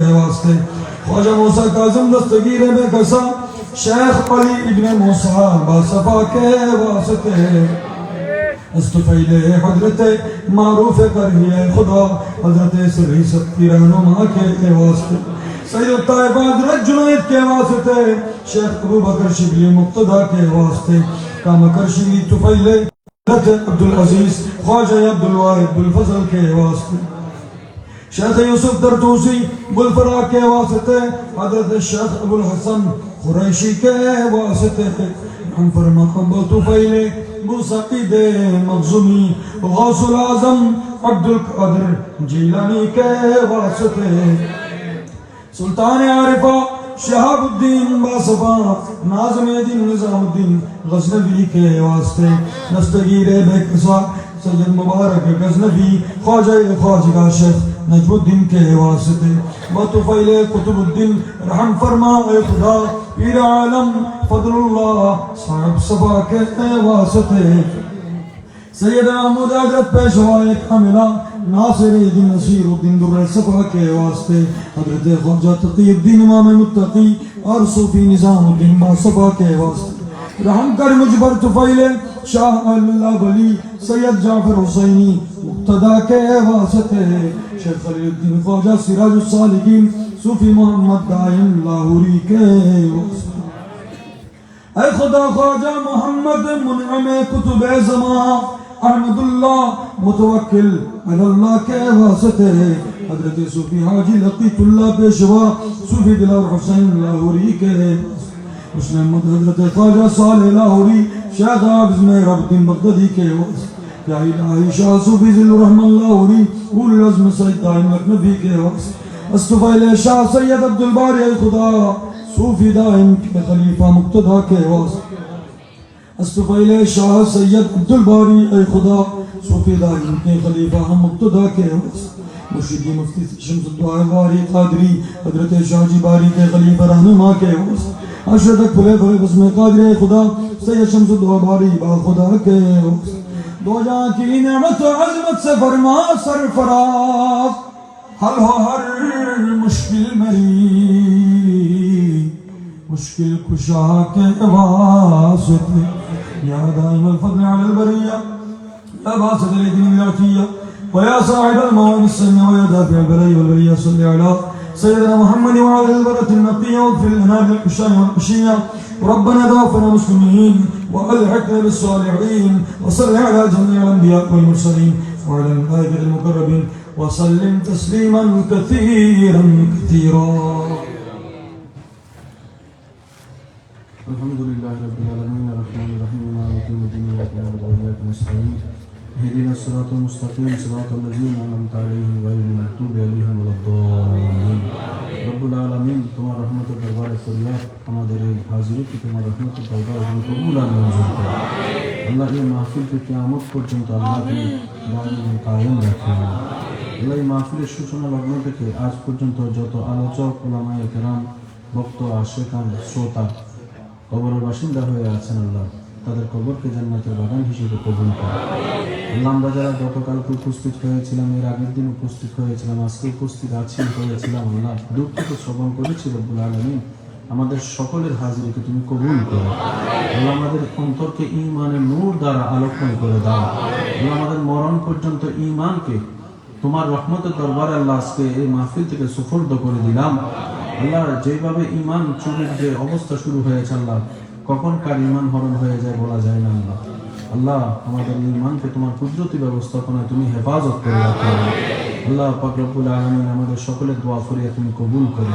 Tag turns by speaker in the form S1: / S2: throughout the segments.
S1: واسطے خواجہ موسیٰ قاظم دستگیر میں کسا شیخ علی ابن موسیٰ باصفا کے واسطے استفیل حضرت معروف کریے خدا، حضرت سری کی رہنما کے واسطے سید طائب حضرت جنید کے واسطے، شیخ ابو بکر شبلی مقتدہ کے واسطے. کام کر شبلی تفیل حضرت عبدالعزیز، خواجہ عبدالوارد بالفضل کے واسطے. شیخ یوسف دردوسی بلفرا کے واسطے، حضرت شیخ ابو الحسن قریشی کے واسطے ہم پر محبت فیل موسیقی دے مغزومی غوث العظم عبد القدر جیلانی کے واسطے۔ سلطان عارفہ شہاب الدین باسفا نازم دین نظام الدین غزنبی کے واسطے۔ نستگیر بے قصہ سید مبارک غزنبی خواجہ خواجہ شیخ نجم الدین کے واسطے بطفیل قطب الدین رحم فرما اے خدا. پیر عالم فضل اللہ صاحب صبا کے واسطے سیدہ محمود حضرت پیشوائے کاملہ ناصر دین نصیر الدین در صفحہ کے واسطے حضرت خواجہ تقی الدین إمام متقی اور صوفی نظام الدین صفحہ کے واسطے رحم کر مجھ پر شاہ اللہ ولی سید جعفر حسینی مقتدا کے واسطے شیخ علی الدین خواجہ سراج الصالحین صوفی محمد دائم لاہوری کے اے خدا خواجہ محمد منعم کتب زمان احمد اللہ متوکل اللہ کے واسطے حضرت صوفی حاجی لقیت اللہ پیشوا صوفی دلار حسین لاہوری کے۔ واسطے اس نے حضرت خواجہ صالح لاہوری، شیخ حافظ میں رب ربطن بغدادی کے عوض، یا الہی شاہ صوفی ذل الرحمن لاہوری، اول رزم سید دائم لکنبی کے عوض۔ استفیل شاہ سید عبدالباری خدا صوفی دائم کے خلیفہ مقتدہ کے عوض۔ استفیل شاہ سید عبدالباری اے خدا صوفی دائم کے خلیفہ ہم مقتدہ کے عوض۔ مرشدی مفتی شمس الدعا باری قادری، حضرت شاہ جی باری کے خلیفہ رہنما کے عوض۔ عرش تک پھلے پھلے حسن قادر خدا، سید شمس دعا باری با خدا کے دو جان کی نعمت و عظمت سے فرما سر فراف حل ہو ہر مشکل میری، مشکل خوشا کے واسط یا دائم الفضل علی البریہ، یا باسد باسط لیکن ویا صاحب المعانی السمی ویا دافع بلی والبریہ، صلی علیہ سيدنا محمد وعلى البرة النقية واغفر لنا بالعشاء والعشية ربنا توفنا مسلمين والحقنا بالصالحين. وصل على جميع الأنبياء والمرسلين وعلى الملائكة المقربين. وسلم تسليما كثيرا كثيرا.
S2: الحمد لله رب العالمين. الرحمن الرحيم. مالك يوم الدين. إياك نعبد وإياك نستعين. اهدنا الصراط المستقيم صراط الذين انعمت عليهم غير المغضوب عليهم ولا الضالين رب العالمين তোমার রহমতের দরবারে ফরিয়াদ আমাদের এই হাজিরিকে তোমার রহমতের দরবারে তুমি কবুল আর মঞ্জুর করো আল্লাহ এই মাহফিলকে কিয়ামত পর্যন্ত আল্লাহ তুমি দায়িত্ব কায়েম রাখে আল্লাহ এই মাহফিলের সূচনা লগ্ন থেকে আজ পর্যন্ত যত আলোচক ওলামায়ে কেরাম বক্ত আশেকান শ্রোতা কবরের বাসিন্দা হয়ে আছেন আল্লাহ তাদের কবরকে জান্নাতের বাগান হিসেবে কবুল করে। আল্লাহ আমরা যারা গতকালকে উপস্থিত হয়েছিলাম, এর আগের দিন উপস্থিত হয়েছিলাম, আজকে উপস্থিত আছি, হয়েছিলাম, আল্লাহ থেকে শ্রবণ করেছি রব্বুল আলমিন। আমাদের সকলের হাজিরিকে তুমি কবুল করো। আল্লাহ আমাদের অন্তরকে ইমানের নূর দ্বারা আলোকময় করে দাও। আল্লাহ আমাদের মরণ পর্যন্ত ইমানকে তোমার রহমতের দরবারে আল্লাহ আজকে এই মাহফিল থেকে সুফর্দ করে দিলাম। আল্লাহ যেভাবে ইমান চুরির যে অবস্থা শুরু হয়েছে, আল্লাহ কখন কার ইমান হরণ হয়ে যায় বলা যায় না আল্লাহ। আল্লাহ আমাদের ইমানকে তোমার কুদরতি ব্যবস্থাপনায় তুমি হেফাজত করে রাখো। আল্লাহ পাক রব্বুল আলমিন আমাদের সকলের দোয়া ফরিয়া তুমি কবুল করো।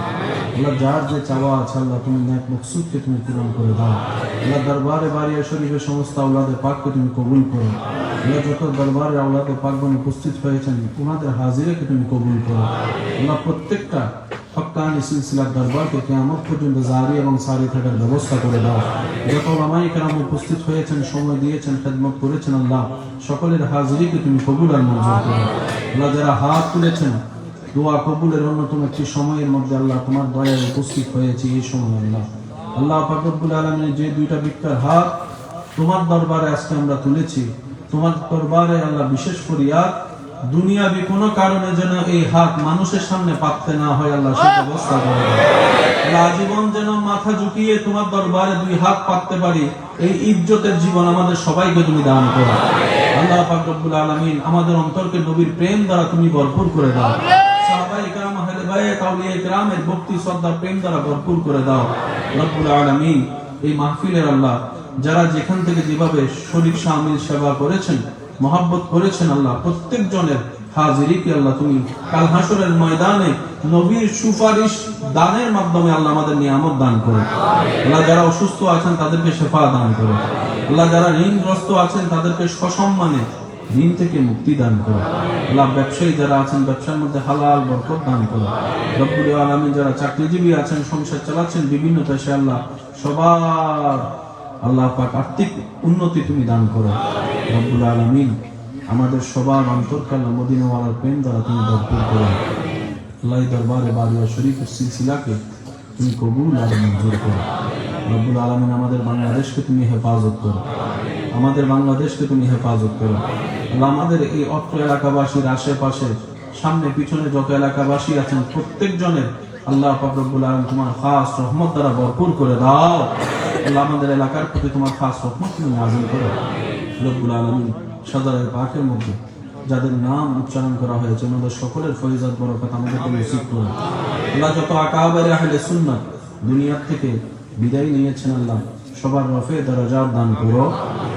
S2: আল্লাহ যার যে চাওয়া আছে আল্লাহ তুমি ন্যাক মকসুদকে তুমি পূরণ করে দাও। আল্লাহ দরবারে বাড়িয়া শরীফের সমস্ত আওলাদের পাককে তুমি কবুল করো। আল্লাহ যত দরবারে আওলাদের পাকগণ উপস্থিত হয়েছেন ওনাদের হাজিরাকে তুমি কবুল করো। আল্লাহ প্রত্যেকটা হক্কানি সিলসিলার দরবারকে কেয়ামত পর্যন্ত জারি এবং সারি থাকার ব্যবস্থা করে দাও। যত ওলামাই কেরাম উপস্থিত হয়েছেন, সময় দিয়েছেন, খেদমত করেছেন, আল্লাহ সকলের হাজিরিকে তুমি কবুল আর মঞ্জুর করো। আল্লাহ যারা হাত তুলেছেন, দোয়া কবুলের অন্যতম একটি সময়ের মধ্যে আল্লাহ তোমার দয়ায় উপস্থিত হয়েছে এই সময় আল্লাহ। আল্লাহ ফাকরুল আলমের যে দুইটা ভিক্ষার হাত তোমার দরবারে আজকে আমরা তুলেছি। তোমার দরবারে আল্লাহ বিশেষ ফরিয়াদ দুনিয়াবি কোনো কারণে যেন এই হাত মানুষের সামনে পাততে না হয়, আল্লাহ সে ব্যবস্থা করে। আজীবন যেন মাথা ঝুঁকিয়ে তোমার দরবারে দুই হাত পাততে পারি, এই ইজ্জতের জীবন আমাদের সবাইকে তুমি দান করো। আল্লাহ পাক রব্বুল আলামিন আমাদের অন্তরকে নবীর প্রেম দ্বারা তুমি ভরপুর করে দাও। সাহাবায়ে কেরাম আহলে বাইত আউলিয়া কেরামের ভক্তি, শ্রদ্ধা, প্রেম দ্বারা ভরপুর করে দাও। রব্বুল আলামিন, এই মাহফিলের আল্লাহ, যারা যেখান থেকে যেভাবে শরীর শামিল সেবা করেছেন মহাব্বত করেছেন আল্লাহ। প্রত্যেক জনের হাজিরিকে আল্লাহ তুমি কাল হাসরের ময়দানে নবীর সুপারিশ দানের মাধ্যমে আল্লাহ আমাদের নিয়ামত দান করো। আল্লাহ যারা অসুস্থ আছেন তাদেরকে শেফা দান করো। আল্লাহ যারা ঋণগ্রস্ত আছেন তাদেরকে সসম্মানে ঋণ থেকে মুক্তি দান করো। আল্লাহ ব্যবসায়ী যারা আছেন ব্যবসার মধ্যে হালাল বরকত দান করো। রব্বুল আলমী যারা চাকরিজীবী আছেন সংসার চালাচ্ছেন বিভিন্ন দেশে আল্লাহ সবার আল্লাহ পাক আর্থিক উন্নতি তুমি দান করো। রব্বুল আলমিন আমাদের সবার অন্তর্কাল মদিনাওয়ালার প্রেম দ্বারা তুমি ভরপুর করো আল্লাহ দরবারে বাড়িয়া শরীফের সিলসিলাকে তুমি কবুল আর মঞ্জুর করো রব্বুল আলমিন আমাদের বাংলাদেশকে তুমি হেফাজত করো। আমাদের বাংলাদেশকে তুমি হেফাজত করো। আল্লাহ আমাদের এই অত্র এলাকাবাসীর আশেপাশে সামনে পিছনে যত এলাকাবাসী আছেন, প্রত্যেকজনের আল্লাহ পাক রব্বুল আলম তোমার খাস রহমত দ্বারা ভরপুর করে দাও। আল্লাহ আমাদের এলাকার প্রতি তোমার খাস রহমত তুমি নাজিল করো। রব্বুল আলমী সাদারের পাকের মধ্যে যাদের নাম উচ্চারণ করা হয়েছে আমাদের সকলের ফরিজাত বরকত আমাদেরকে নসিব করো আল্লাহ যত আকাবারে আহলে সুন্নাত দুনিয়ার থেকে বিদায় নিয়েছেন আল্লাহ সবার রফে দরজার দান করো।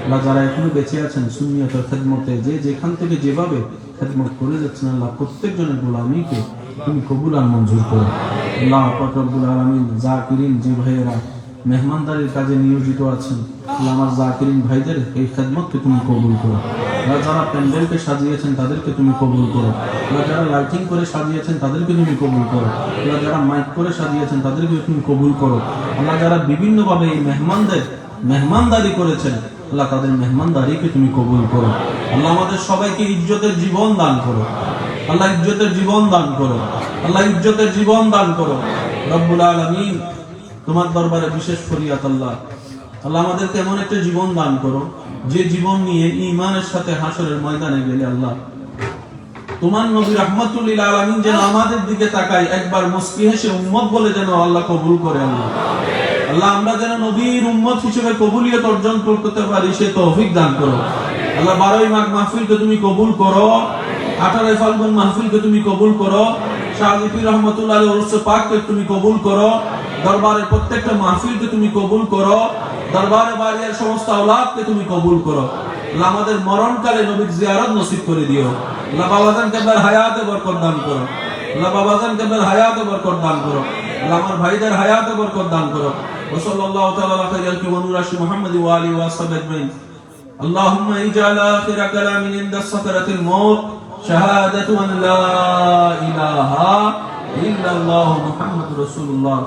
S2: আল্লাহ যারা এখনও বেঁচে আছেন সুন্নিয়তের খেদমতে যে যেখান থেকে যেভাবে খেদমত করে যাচ্ছেন আল্লাহ প্রত্যেকজনের গোলামীকে তুমি কবুল আর মঞ্জুর করো। আল্লাহ রব্বুল আলমিন জাকিরিন যে ভাইয়েরা মেহমানদারির কাজে নিয়োজিত আছেন। আমার জাকিরিন ভাইদের এই খেদমতকে তুমি কবুল করো। যারা প্যান্ডেলকে সাজিয়েছেন তাদেরকে তুমি কবুল করো। যারা লাইটিং করে সাজিয়েছেন তাদেরকে তুমি কবুল করো। যারা মাইক করে সাজিয়েছেন তাদেরকে তুমি কবুল করো। আল্লাহ যারা বিভিন্নভাবে এই মেহমানদের, মেহমানদারি করেছেন, আল্লাহ তাদের মেহমানদারিকে তুমি কবুল করো। আল্লাহ আমাদের সবাইকে ইজ্জতের জীবন দান করো। আল্লাহ ইজ্জতের জীবন দান করো। আল্লাহ ইজ্জতের জীবন দান করো। রব্বুল আলমিন, তোমার দরবারে বিশেষ ফরিয়াত আল্লাহ। আল্লাহ আমাদেরকে এমন একটা জীবন দান করো, যে জীবন নিয়ে ইমানের সাথে হাসরের ময়দানে গেলে আল্লাহ। তোমার নবী রহমতুল্লিল আলমিন যেন আমাদের দিকে তাকায়, একবার মুস্কি হেসে উম্মত বলে যেন আল্লাহ কবুল করে আল্লাহ। আল্লাহ, আমরা যেন নবীর উম্মত হিসেবে কবুলিয়ত অর্জন করতে পারি, সে তৌফিক দান করো। আল্লাহ, বারোই মাঘ মাহফিলকে তুমি কবুল করো। আঠারোই ফাল্গুন মাহফিলকে তুমি কবুল করো। শাহজিফি রহমতুল্লাহ উরস পাককে তুমি কবুল করো। দরবারের প্রত্যেকটা মাহফিলকে তুমি কবুল করো দরবারে বাড়িয়ার সমস্ত আওলাদকে তুমি কবুল করো আল্লাহ আমাদের মরণকালে নবীর জিয়ারত নসিব করে দিও আল্লাহ বাবাজান কেবলার হায়াতে বরকত দান করো আল্লাহ বাবাজান কেবলার হায়াতে বরকত দান করো আল্লাহ আমার ভাইদের হায়াতে বরকত দান করো وصلى الله تعالى على خير الخلق ونور محمد وآله وصحبه أجمعين اللهم اجعل آخر كلام عند السكرة الموت شهادة أن لا إله إلا الله محمد رسول الله